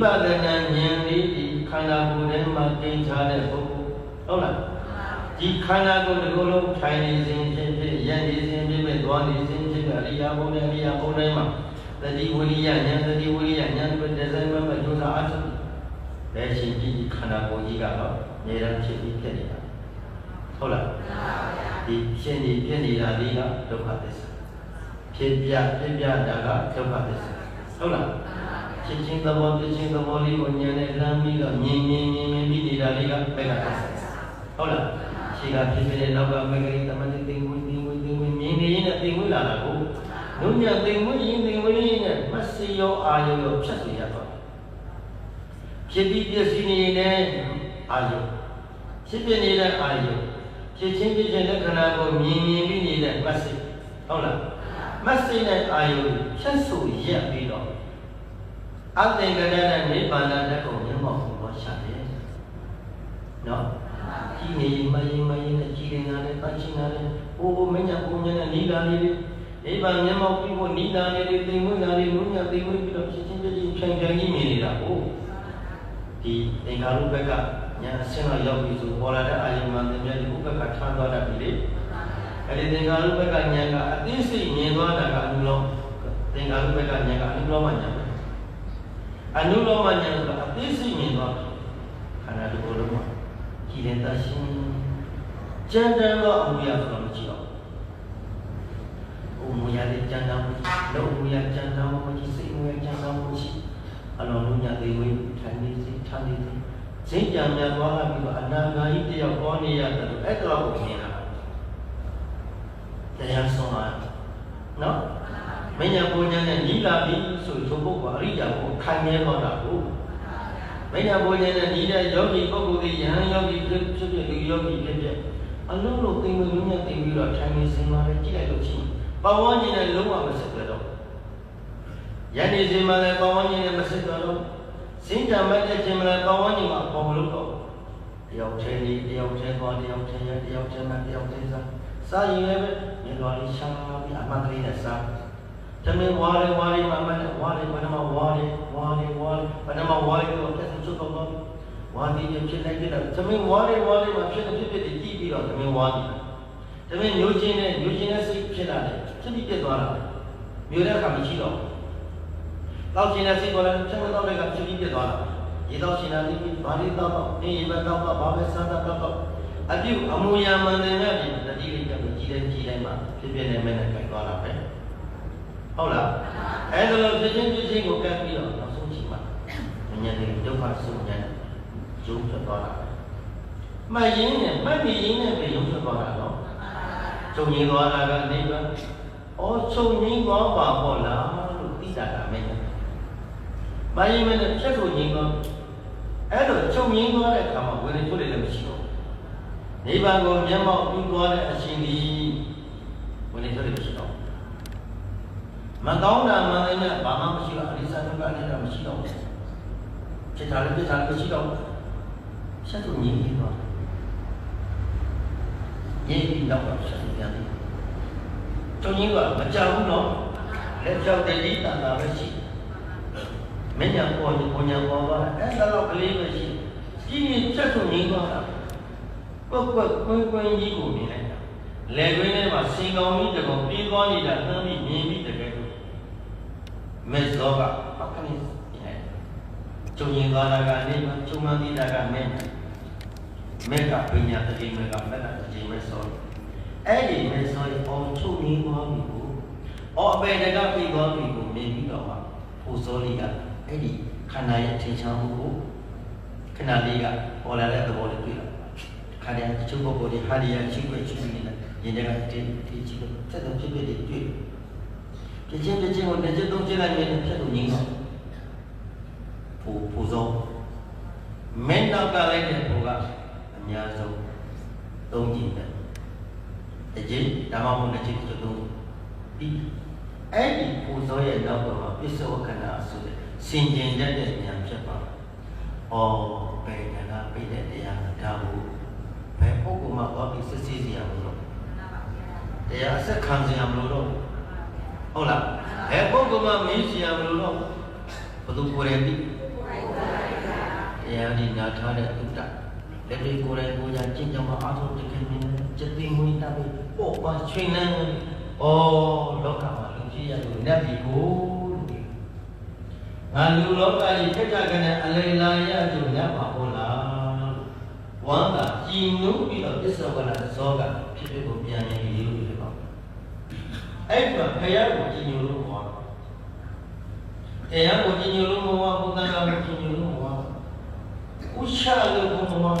ပဿနာဉာဏ်လေးဒီခန္ဓာကိုယ်ထဲမှာတင်ချတဲ့ပုဂ္ဂိုလ်ဟုတ်လားဒီခန္ဓာကိုယ်တစ်ခုလုံးထိုင်နေစဉ်ဖြစ်ဖြစ်ရန်နေစဉ်ဖြစ်ဖြစ်သွားနေစဉ်ဖြစ်ဖြစ်အရိယာဘုံနဲ့အရိယာဘုံတိုင်းမှာတတိဝိရိယဉာဏ်တတိဝိရိယဉာဏ်တွေဒီဇိုင်းမှာမကျိုးစားအထုလက်ရှိဒီခန္ဓာကိုယ်ကြီးကတော့အများအားဖြစ်ပြီးဖြစ်နေတာဟုတ်လားဒီဖြစ်နေဖြစ်နေတာလေးကဒုက္ခသစ္စာဖြစ်ပြဖြစ်ပြတာကဒုက္ခသစ္စာဟုတ်လား ဖြစ်ချင်းသဘောဖြစ်ချင်းသဘောလေးကိုဉာဏ်နဲ့လမ်းပြီးတော့မြင်မြင်မြင်မြင်ပြီးနေတာလေးကဘက်ကသက်ဟုတ်လားရှိကဖြစ်ဖြစ်တဲ့နောက်ကမဂ္ဂရိတမတိသိဝင်သိဝင်သိဝင်မြင်နေရင်နဲ့သိဝင်လာတာကိုဒုညသိဝင်ရင်သိဝင်ရင်နဲ့မစီရောအာယုရောဖြတ်စေရတော့ဖြစ်ပြီးပြည့်စည်နေတဲ့အာယုဖြစ်ပြနေတဲ့အာယုဖြစ်ချင်းဖြစ်ချင်းလက္ခဏာကိုမြင်မြင်ပြီးနေတဲ့မစိဟုတ်လားမစိနဲ့အာယုဖြတ်ဆိုရက်ပြီးတော့ အသင်္ကရနဲ့နိဗ္ဗာန်တဲ့ကိုမျက်မှောက်ကိုတော့ရှာတယ်နော်ကြီးနေမရင်မရင်နဲ့ကြီးနေတာနဲ့ပတ်ချင်တာနဲ့ဟိုဟိုမညာပုံညာနဲ့နိဒာလေးတွေနိဗ္ဗာန်မျက်မှောက်ပြီးဖို့နိဒာလေးတွေသိမွေးတာတွေနုညသိမွေးပြီးတော့ဖြစ်ချင်းဖြစ်ချင်းဖြန်ဖြန်ကြီးမြင်နေတာကိုဒီသင်္ခါရုပ္ပကညာအစင်းတော့ရောက်ပြီဆိုပေါ်လာတဲ့အာယုံမှသင်မြတ်ဒီဥပ္ပကထားသွားတတ်ပြီလေအဲဒီသင်္ခါရုပ္ပကညာကအသိစိတ်မြင်သွားတာကအနုလောမသင်္ခါရုပ္ပကညာကအနုလောမညာပဲ အနုလောမဉာဏ်ဆိုတာအသိစိတ်မြင်သွားတယ်ခန္ဓာတစ်ခုလုံးမှာကြည်တဲ့တရှင်ကြံတန်းသောအမှုရဆိုတာမရှိတော့ဘူး။အမှုရတဲ့ကြံတန်းမှုလုံးမှုရကြံတန်းမှုမရှိစိတ်မှုရကြံတန်းမှုရှိအလုံးလုံးညသိဝေးထိုင်နေစိထားနေစိစိတ်ကြံများသွားလာပြီးတော့အနာဂါကြီးတယောက်ပေါ်နေရတယ်လို့အဲ့တော့ကိုမြင်တာ။တရားဆုံးလာနော်မညာပူညာနဲ့ညီလာပြီဆိုဆို ပုဂ္ဂိုလ်အရိယာကိုခံရတော့တာကိုမညာပူညာနဲ့ညီတဲ့ယောဂီပုဂ္ဂိုလ်တွေယဟန်ယောဂီဖြစ်ဖြစ်ဖြစ်လူယောဂီဖြစ်ဖြစ်အလုံးလုံးသိမ့်လို့ညသိမ့်ပြီးတော့ထိုင်နေစင်ပါလေကြည့်လိုက်လို့ချင်းပဝန်းကျင်နဲ့လုံးဝမဆက်ကြတော့ယန္တိစင်မှာလည်းပဝန်းကျင်နဲ့မဆက်ကြတော့စင်ကြမတဲ့ခြင်းမလည်းပဝန်းကျင်မှာပေါ်လို့တော့တယောက်ချင်းဒီတယောက်ချင်းသွားတယောက်ချင်းရတယောက်ချင်းမတယောက်ချင်းစားစားရင်လည်းမြေတော်လေးရှာပြီးအမှန်ကလေးနဲ့စား တမင်ဝါရီဝါရီမမနဲ့ဝါရီဘယ်နှမဝါရီဝါရီဝါရီဘယ်နှမဝါရီကိုတက်ချုပ်တော့တော့ဝါဒီဖြစ်နေကြတယ်တမင်ဝါရီဝါရီမှာဖြစ်တဲ့ဖြစ်ဖြစ်တွေကြည့်ပြီးတော့တမင်ဝါရီတမင်မျိုးချင်းနဲ့မျိုးချင်းနဲ့စိတ်ဖြစ်လာတယ်ဖြစ်ပြီးပြတ်သွားတာမျိုးတဲ့အခါမရှိတော့တောက်ချင်းနဲ့စိတ်ပေါ်လာချက်မတော့တဲ့ကဖြစ်ပြီးပြတ်သွားတာရေတော့ရှင်လာပြီးဘာလေးတော့တော့အေးဘက်တော့ဘာပဲစမ်းတော့တော့အပြုအမူအရာမှန်တယ်နဲ့တတိလေးကကြည်တယ်ကြည်တိုင်းမှာဖြစ်ဖြစ်နေမဲ့နဲ့ကြိုက်သွားတာပဲ ဟုတ်လားအဲ့ဒါလို့ဖြစ်ချင်းဖြစ်ချင်းကိုကပ်ပြီးတော့နောက်ဆုံးချိန်မှာဉာဏ်နဲ့ဒုက္ခဆုံးဉာဏ်ရုံးထွက်သွားတာမှတ်ရင်းနဲ့မှတ်နေရင်းနဲ့ပဲရုံးထွက်သွားတာနော်ချုပ်ငင်းသွားတာကနိဗ္ဗာန်ဩချုပ်ငင်းသွားပါဟောလားလို့သိတာကမင်းမယင်းမနဲ့ဖြတ်ကိုငင်းသွားအဲ့တော့ချုပ်ငင်းသွားတဲ့အခါမှာဝိရိယထုတ်တယ်လည်းမရှိတော့နိဗ္ဗာန်ကိုမျက်မှောက်ပြုသွားတဲ့အရှင်ဒီဝိရိယထုတ်တယ်မရှိတော့ မကောင်းတာမှန်တယ်နဲ့ဘာမှမရှိတော့အရိစ္ဆာဒုက္ခနဲ့တော့မရှိတော့ဘူးဖြစ်တာလည်းဖြစ်တာလည်းမရှိတော့ဘူးဆက်သူငြင်းပြီးတော့ငြင်းပြီးတော့ဆက်သူပြန်တယ်ကျုံကြီးကမကြောက်ဘူးနော်လက်ကြောက်တဲ့ဒီတန်တာပဲရှိမင်းညာပေါ်ရင်ပေါ်ညာပေါ်ပါအဲ့ဒါတော့ကလေးပဲရှိကြီးကြီးဆက်သူငြင်းသွားတာကွက်ကွက်ကွင်းကွင်းကြီးကိုမြင်လိုက်တာလေကွင်းထဲမှာစင်ကောင်ကြီးတကောင်ပြေးသွားနေတာသမ်းပြီးမြင်ပြီးတကယ် လို့မေဇောကပကနိကျုံရင်သွားတာကနေမှကျုံမှန်သေးတာကမဲမဲကပညာတတိမဲကမက်ကတတိမဲဆိုအဲ့ဒီမဲဆိုရင်အော်ချုပ်ရင်းသွားပြီကိုအော်အပေတကပြီးသွားပြီကိုမြင်ပြီးတော့မှဟိုစောလေးကအဲ့ဒီခန္ဓာရဲ့ထင်ရှားမှုကိုခဏလေးကပေါ်လာတဲ့သဘောလေးတွေ့လာခန္ဓာရဲ့ချုပ်ပုဂ္ဂိုလ်တွေဟာဒီယာရှိခွင့်ရှိနေတဲ့ရင်တွေကတင်းတင်းချီလို့သက်သက်ဖြစ်ဖြစ်တွေ တွေ့ပြချင်းပြချင်းကိုတစ်ချက်သုံးချက်လိုက်ရင်ဖြတ်လို့ငင်းတော့ပူပူဆုံးမင်းနောက်ကလိုက်တဲ့ဘုကအများဆုံးသုံးကြည့်တယ်တစ်ချက်ဒါမှမဟုတ်တစ်ချက်တစ်သုံးပြီးအဲ့ဒီပူဆုံးရဲ့နောက်ကမှာပစ္စောကနာဆိုတဲ့စင်ကျင်တတ်တဲ့ဉာဏ်ဖြစ်ပါဩဘယ်ကနာပြည့်တဲ့တရားဒါဘူးဘယ်ပုဂ္ဂိုလ်မှာဟောပြီးစစ်စစ်စီရမလို့တရားအဆက်ခံစီရမလို့တော့ ဟုတ်လားဘယ်ပုဂ္ဂိုလ်မှမင်းစီရမလို့တော့ဘယ်သူကိုယ်ရည်သိတရားဒီနာထားတဲ့ဥဒ္ဒလက်တွေကိုယ်တိုင်ကိုယ်ညာကျင့်ကြံမှာအာထုတကယ်မြင်စတိမွေးတာပဲပေါ့ပါချွေနှံဩလောကမှာလူကြီးရလို့နတ်ဒီကိုလို့ငါလူလောကကြီးထက်ကြကနေအလေလာရလို့ညပါဟုတ်လားဝမ်းသာကြည်နုပြီးတော့ပစ္စောကနာဇောကဖြစ်ဖြစ်ကိုပြန်ရင်ဒီလိုဖြစ်ပါ အဲ့ဒါခရကိုကြည်ညိုလို့ဟောတရားကိုကြည်ညိုလို့မဟောဘုရားကိုကြည်ညိုလို့မဟောဥရှာလို့ဘုံမဟော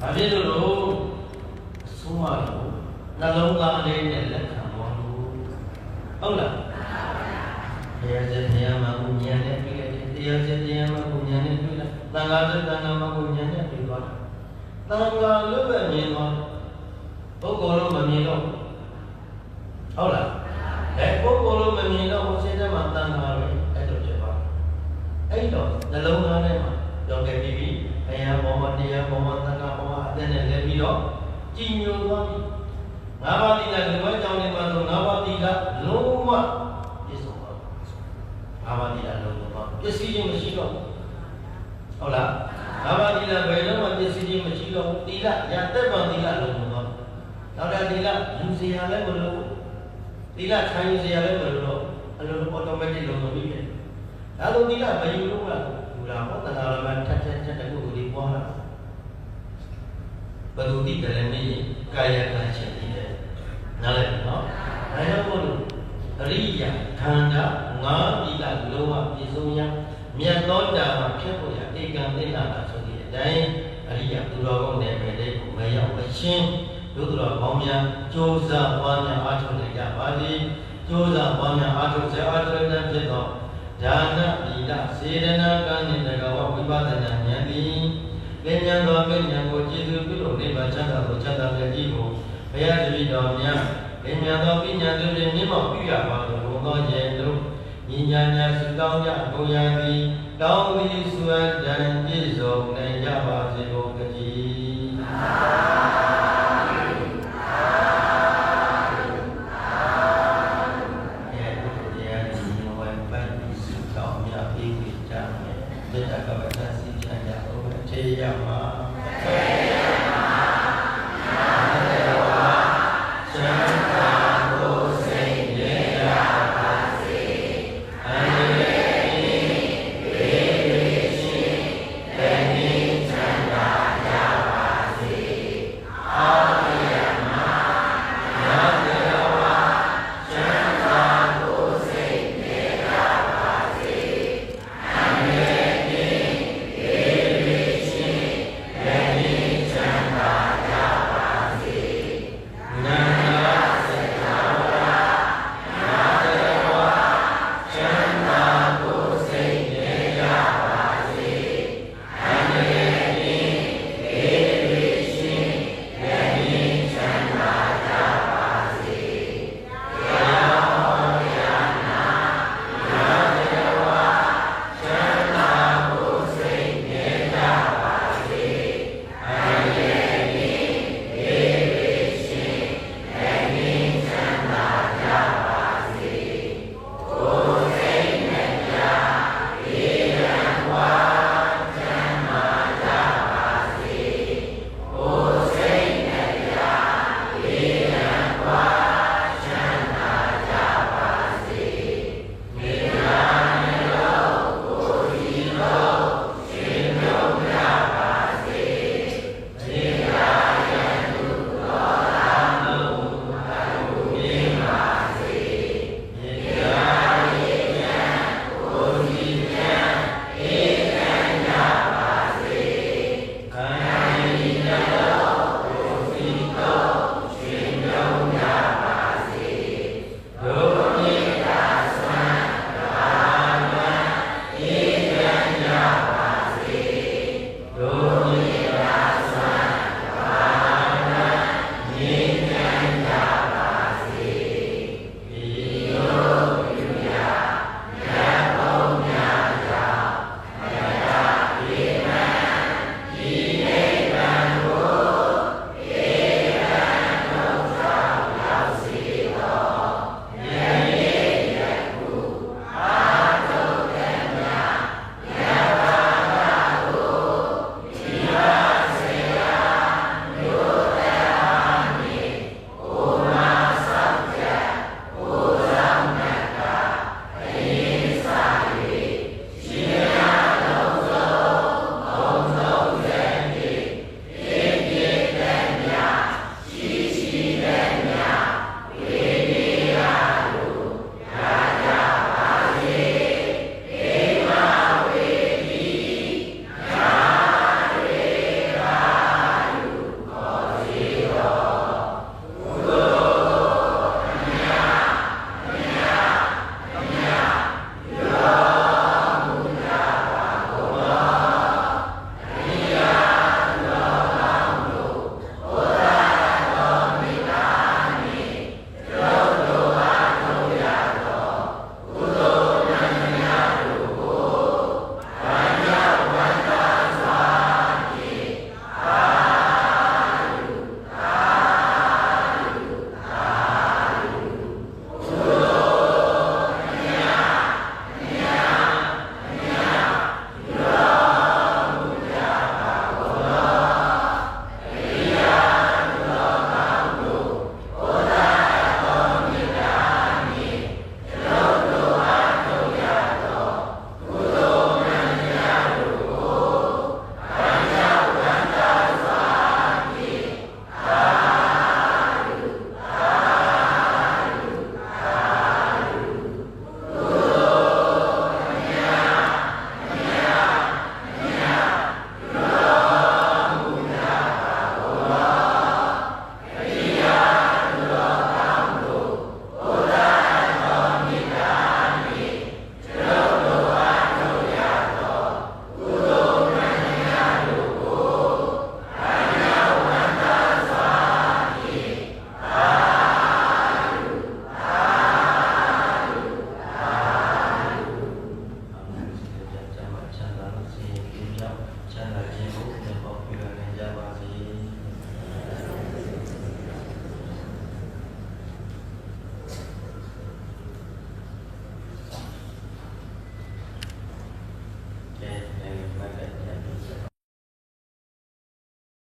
ဘာဖြစ်လို့လို့ဆုံးမလို့နှလုံးသားလေးနဲ့လက်ခံပါလို့ဟုတ်လားတရားစတရားမှာကိုဉာဏ်နဲ့တွေ့လိုက်တယ်တရားစတရားမှာကိုဉာဏ်နဲ့တွေ့လိုက်သံဃာစသံဃာမှာကိုဉာဏ်နဲ့တွေ့သွားတယ်သံဃာလို့ပဲမြင်သွားပုဂ္ဂိုလ်လို့မမြင်တော့ ဟုတ်လားအဲပုဂ္ဂိုလ်လို့မမြင်တော့ဘုရားမှာသံဃာပဲအဲ့လိုဖြစ်သွားအဲ့တော့နှလုံးသားထဲမှာရောက်ခဲ့ပြီဘုရားဘောမှာတရားဘောမှာသံဃာဘောမှာအသက်နဲ့လည်းပြီးတော့ကြည်ညိုသွားပြီငါးပါးသီလဒီဘက်ကြောင့်နေမှာဆိုငါးပါးသီလလုံးဝပြည့်စုံပါငါးပါးသီလလုံးဝပစ္စည်းချင်းမရှိတော့ဘူးဟုတ်လားငါးပါးသီလဘယ်တော့မှပစ္စည်းချင်းမရှိတော့ဘူးသီလရသက်ပံသီလလုံးဝတော့နောက်တာသီလယူစရာလည်းမလိုဘူး သီလခြံယူစရာလည်းမလိုတော့အလိုလို automatic လုံးဝပြီးတယ်ဒါဆိုသီလမယူလို့လားယူလာဟောတဏှာလည်းထက်ထက်ထက်တခုကိုဒီပွားလာဘယ်သူဒီကလည်းမင်းကာယကံရှင်ပြီးတယ်နားလည်ပြီနော်ဒါကြောင့်မို့လို့အရိယာခန္ဓာငါးဤကလုံးဝပြည့်စုံရမြတ်သောတာမှာဖြစ်ပေါ်ရဧကံသိနာတာဆိုတဲ့အတိုင်းအရိယာသူတော်ကောင်းတဲ့ပဲလေးကိုမရောက်မရှင်း တို့သူတော်ကောင်းများကြိုးစားပွားများအားထုတ်နိုင်ကြပါစေကြိုးစားပွားများအားထုတ်စေအားထုတ်တဲ့ဖြစ်သောဒါနဤလစေရနာကံနှင့်တကဝဝိပဿနာဉာဏ်သည်လင်းမြန်သောမြဉာဏ်ကိုကျေစုပြုလို့နိဗ္ဗာန်ချမ်းသာသောချမ်းသာတဲ့ကြီးကိုဘုရားတပည့်တော်များလင်းမြန်သောပညာသူဖြင့်မြင့်မောက်ပြုရပါလို့ဘုံသောကျေတို့ညီညာညာစုတောင်းကြဘုရားသည်တောင်းသည်စွမ်းတန်ပြည့်စုံနိုင်ကြပါစေကုန်သတည်း မယ်မေတ္တာကပ္ပသစီချမ်းကြအောင်ထေရမှာ